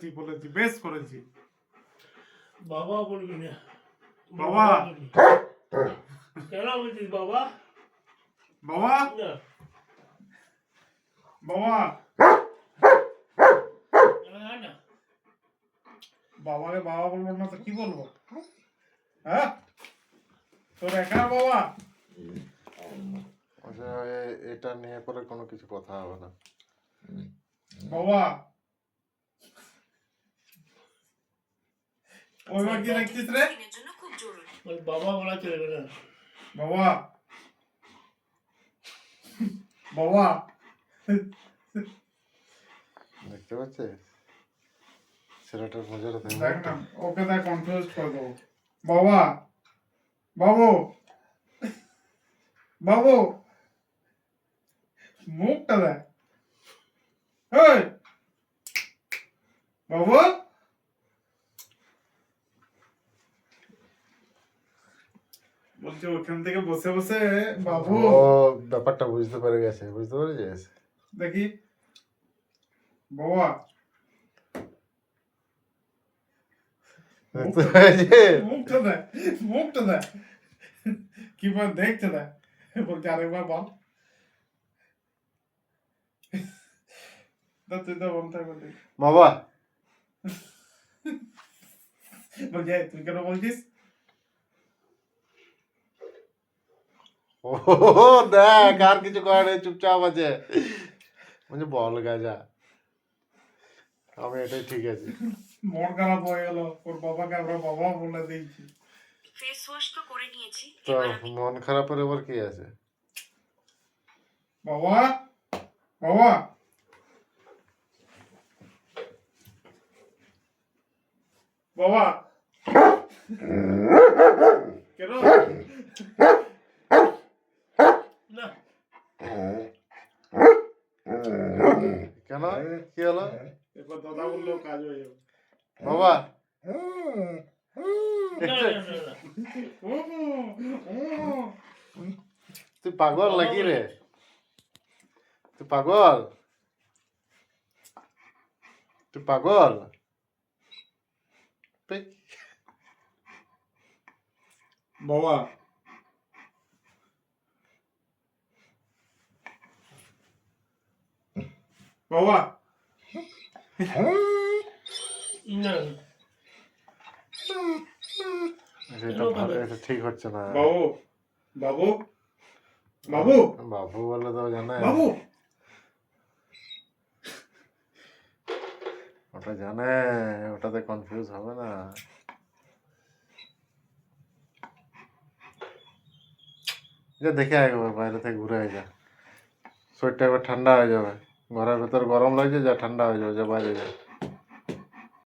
বলেছি বলেছি বেশ করেছি। বাবা বলবি না। বাবা। কেন বলছিস বাবা? বাবা? বাবা। বাবাকে বাবা বলব না তো কি বলব? হ্যাঁ? তোর একা বাবা? আচ্ছা এটা নিয়ে পরে কোনো কিছু কথা হবে না। বাবা। ওইবার কি দেখছিস রে বাবা বলা চলবে না বাবা বাবা দেখতে পাচ্ছিস ছেলেটার মজাটা দেখ না ওকে দেখ কনফিউজ করে দেবো বাবা বাবু বাবু মুখটা দেখ এই বাবু বলছি ওখান থেকে বসে বসে বাবু। ও ব্যাপারটা বুঝতে পেরে গেছে বুঝতে পেরেছিস দেখি বাবা। দেখতে পেরেছিস মুখটা দেখ মুখটা দেখ। কীভাবে দেখতে দেখ। বলছি আরেকবার বল না, তুই তো বলতে বলছি বাবা। বলছি "এই, তুই কেন বলছিস? ও দেখ আর কিছু করে নেই, চুপচাপ আছে। বলছে বল গাজা। আমি এটাই ঠিক আছে। মন খারাপ হয়ে গেল ওর বাবাকে আমরা বাবা বলে দিয়েছি। ফেস ওয়াশ তো করে নিয়েছি তো মন খারাপের এবার কি আছে? বাবা বাবা। বাবা। কেন না কেন? কি হলো? এবার দাদা বললেও কাজ হয়ে যাবে। বাবা। তুই পাগল নাকি রে? তুই পাগল? তুই পাগল। বাবা বাবা না এটা ঠিক হচ্ছে না বাবু বাবু বাবু বাবু বলে তো জানে বাবু ওটা জানে ওটাতে কনফিউজ হবে না যা দেখে আয় একবার বাইরে থেকে ঘুরে আয় যা শরীরটা একবার ঠান্ডা হয়ে যাবে ঘরের ভেতর গরম লাগছে যা ঠান্ডা হয়ে যাবে যা বাইরে যা